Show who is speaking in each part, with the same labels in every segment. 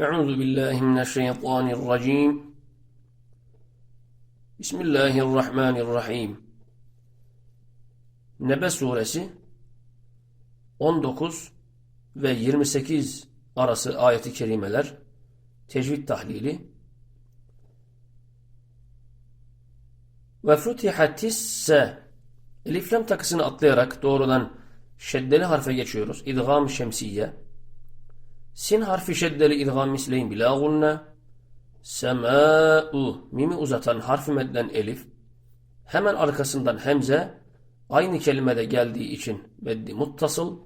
Speaker 1: أعوذ بالله من الشيطان الرجيم بسم الله الرحمن الرحيم Nebe suresi 19 ve 28 arası ayeti kerimeler tecvid tahlili ve futihatisse elif lam takısını atlayarak doğrudan şeddeli harfe geçiyoruz. İdgam şemsiye Sin harfi şeddeli idgam misleyin bila gunne. Semâ'u mimi uzatan harfi medden elif. Hemen arkasından hemze aynı kelimede geldiği için meddi muttasıl.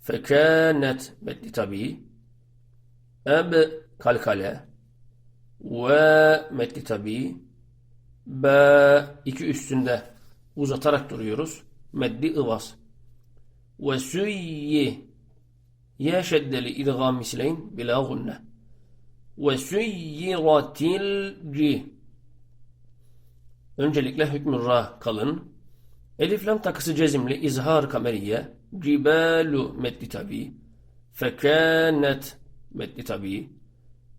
Speaker 1: Fekânet meddi tabi. Eb kalkale. Ve meddi tabi. Be iki üstünde uzatarak duruyoruz. Meddi ıvaz. Ve süyyi şeddeli idgam misleyin bila gunne. Ve süyyiratil ci. Öncelikle hükmü ra kalın. Elif lam takısı cezimli izhar kameriye. Cibalu meddi tabi. Fekânet meddi tabi.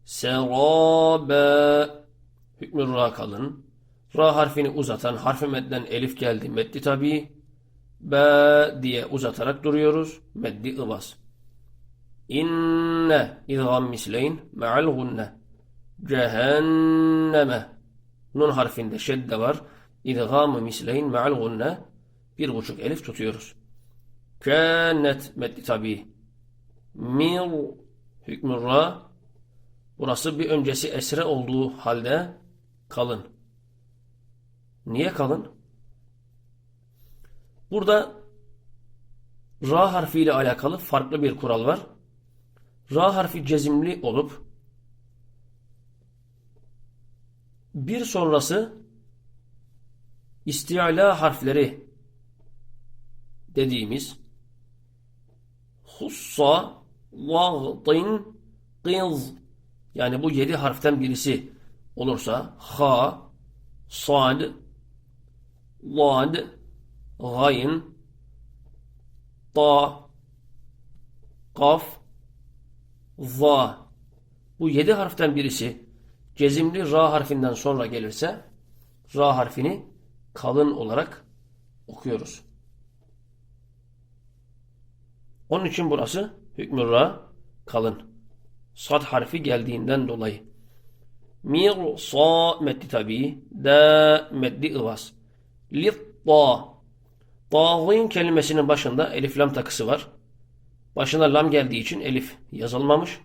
Speaker 1: Serâbe hükmü ra kalın. Ra harfini uzatan harfi medden elif geldi meddi tabi. Be diye uzatarak duruyoruz. Meddi ıvaz. İnne idgam misleyn ma'al gunne. Cehenneme. Nun harfinde şedde var. İdgamı misleyn ma'al gunne. Bir buçuk elif tutuyoruz. Kânet meddi tabi. Mir hükmü ra. Burası bir öncesi esre olduğu halde kalın. Niye kalın? Burada ra harfiyle alakalı farklı bir kural var. Ra harfi cezimli olup bir sonrası istiala harfleri dediğimiz hussa, vagtin, qız yani bu yedi harften birisi olursa ha, sad, vad, gayn, ta, kaf, za. Bu yedi harften birisi cezimli ra harfinden sonra gelirse ra harfini kalın olarak okuyoruz. Onun için burası hükmü ra kalın. Sad harfi geldiğinden dolayı. Mir sa meddi tabi. Da meddi ıvaz. Lit ta. Tağin kelimesinin başında elif lam takısı var. Başına lam geldiği için elif yazılmamış.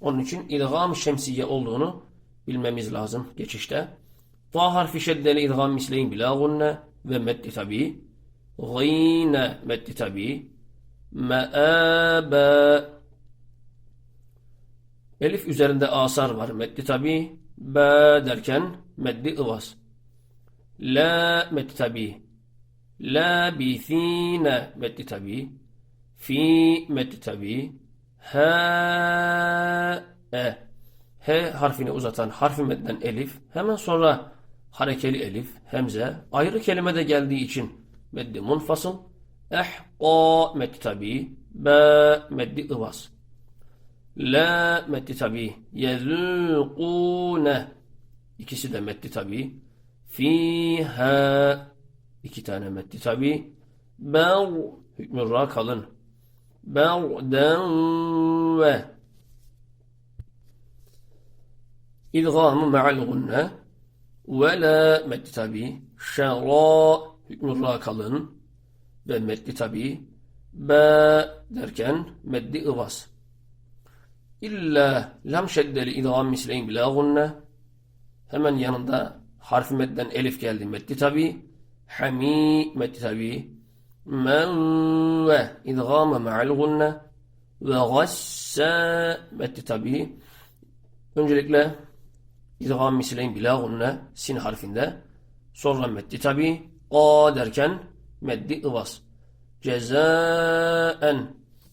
Speaker 1: Onun için idgam şemsiye olduğunu bilmemiz lazım geçişte. Ta harfi şeddeli idgam misleyin bila gunne ve meddi tabi. Gîne meddi tabi. Me'abe Elif üzerinde asar var. Meddi tabi. Be derken meddi ıvaz. La meddi tabi. La bithine meddi tabi. Fi meddi tabi. Ha e. H harfini uzatan harfi medden elif. Hemen sonra harekeli elif, hemze. Ayrı kelimede geldiği için meddi munfasıl. Ehqa meddi tabi. Be meddi ıvaz. La meddi tabi. Yezûkûne. İkisi de meddi tabi. Fiha. iki tane meddi tabi. Ber hükmü ra kalın. Ve İdgamı ma'al gunne ve la meddi tabi. Şera hükmü ra kalın ve meddi tabi. Be derken meddi ıvaz. İlla lam şeddeli idgam misleyin bila gunne. Hemen yanında harfi medden elif geldi meddi tabi. Hami meddi tabi. منوة إدغام مع الغنة وغسا بالتتابي أنجلك لا. إدغام مثلين بلا غنة سين حرف ده سورة متتابي قادر كان. مدي إباس. جزاء.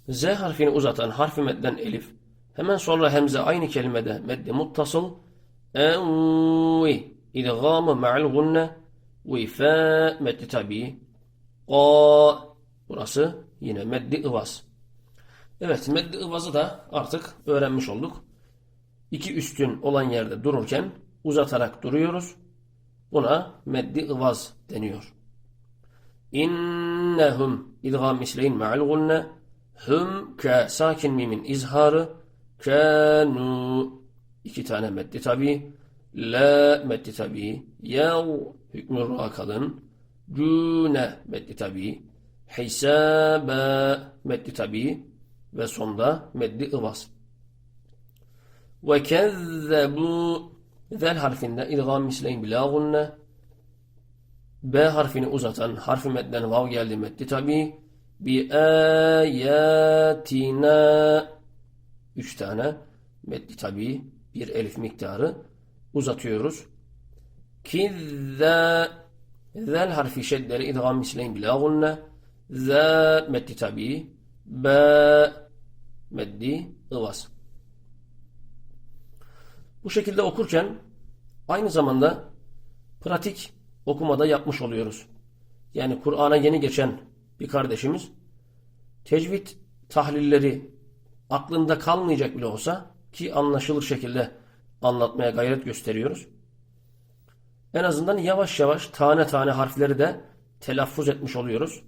Speaker 1: ز حرفين أزاتان حرف مدن ألف. Hemen sonra hemze aynı kelimede medde muttasıl. Envi idgamı ma'l gunne ve fe medde tabi Qa burası yine meddi ıvaz. Evet meddi ıvazı da artık öğrenmiş olduk. iki üstün olan yerde dururken uzatarak duruyoruz. Buna meddi ıvaz deniyor. İnnehum idgam misleyin ma'al gunne hum ka sakin mimin izharı kanu iki tane meddi tabi la meddi tabi yav hükmü ra cune meddi tabi hisabe meddi tabi ve sonda meddi ıvaz ve kezzebu zel harfinde idgam misleyin bila gunne B harfini uzatan harfi medden vav geldi meddi tabi bi ayatina üç tane meddi tabi bir elif miktarı uzatıyoruz. Kizza zel harfi şeddeli idgam misleyin bila gunne za meddi tabi ba meddi ıvaz. Bu şekilde okurken aynı zamanda pratik okumada yapmış oluyoruz. Yani Kur'an'a yeni geçen bir kardeşimiz tecvid tahlilleri aklında kalmayacak bile olsa ki anlaşılır şekilde anlatmaya gayret gösteriyoruz. En azından yavaş yavaş tane tane harfleri de telaffuz etmiş oluyoruz.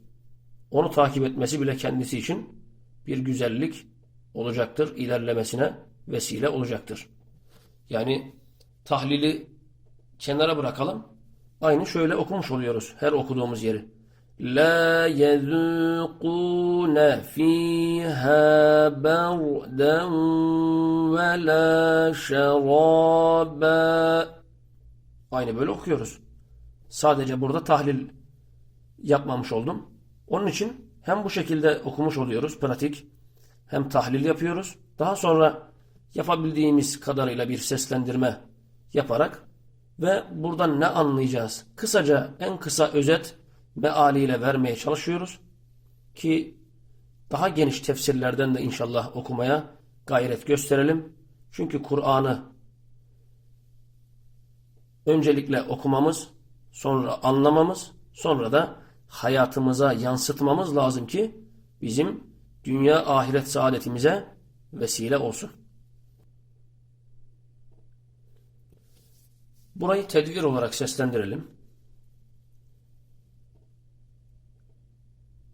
Speaker 1: Onu takip etmesi bile kendisi için bir güzellik olacaktır. ilerlemesine vesile olacaktır. Yani tahlili kenara bırakalım. Aynı şöyle okumuş oluyoruz her okuduğumuz yeri. La yezûkûne fîhâ berden ve la şerâbâ Aynı böyle okuyoruz. Sadece burada tahlil yapmamış oldum. Onun için hem bu şekilde okumuş oluyoruz pratik hem tahlil yapıyoruz. Daha sonra yapabildiğimiz kadarıyla bir seslendirme yaparak ve buradan ne anlayacağız? Kısaca en kısa özet mealiyle vermeye çalışıyoruz. Ki daha geniş tefsirlerden de inşallah okumaya gayret gösterelim. Çünkü Kur'an'ı öncelikle okumamız, sonra anlamamız, sonra da hayatımıza yansıtmamız lazım ki bizim dünya ahiret saadetimize vesile olsun. Burayı tedvir olarak seslendirelim.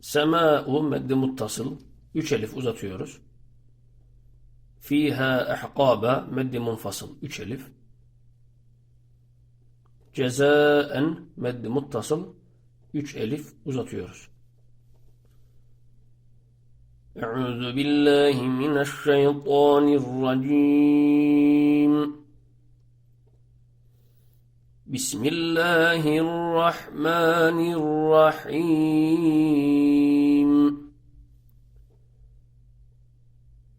Speaker 1: Sema'u meddi muttasıl. Üç elif uzatıyoruz. Fiha ehqaba meddi munfasıl. Üç elif. Cezaen meddi muttasıl 3 elif uzatıyoruz. Euzu billahi mineşşeytanirracim. Bismillahirrahmanirrahim.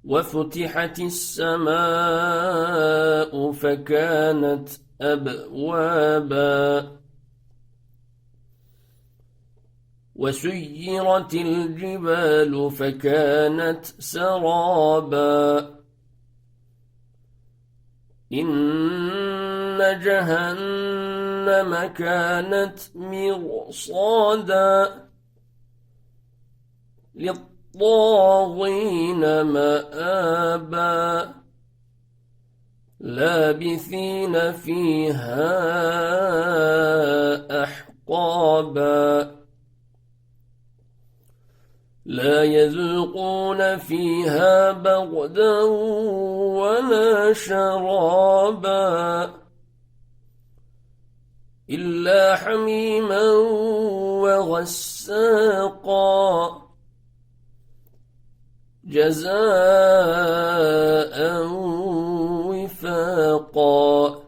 Speaker 1: وفتحت السماء فكانت أبوابا وسيرت الجبال فكانت سرابا. إن جهنم كانت مرصادا مآبا لابثين فيها أحقابا لا يذوقون فيها بغدا ولا شرابا إلا حميما وغساقا جزاء وفاقا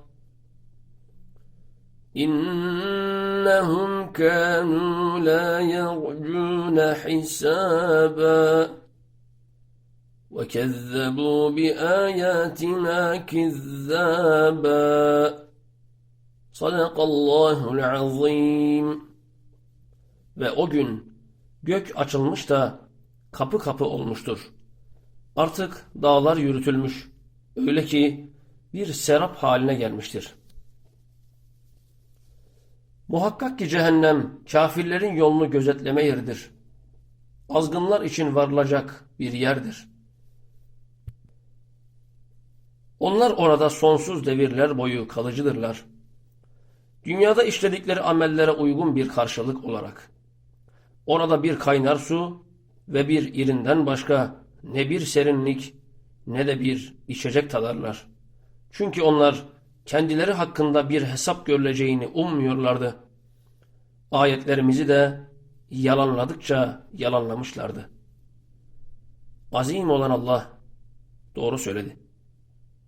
Speaker 1: إنهم كانوا لا يرجون حسابا وكذبوا بآياتنا كذابا Sadakallahul azim. Ve o gün gök açılmış da kapı kapı olmuştur. Artık dağlar yürütülmüş. Öyle ki bir serap haline gelmiştir. Muhakkak ki cehennem kafirlerin yolunu gözetleme yeridir. Azgınlar için varılacak bir yerdir. Onlar orada sonsuz devirler boyu kalıcıdırlar. Dünyada işledikleri amellere uygun bir karşılık olarak. Orada bir kaynar su ve bir irinden başka ne bir serinlik ne de bir içecek tadarlar. Çünkü onlar kendileri hakkında bir hesap görüleceğini ummuyorlardı. Ayetlerimizi de yalanladıkça yalanlamışlardı. Azim olan Allah doğru söyledi.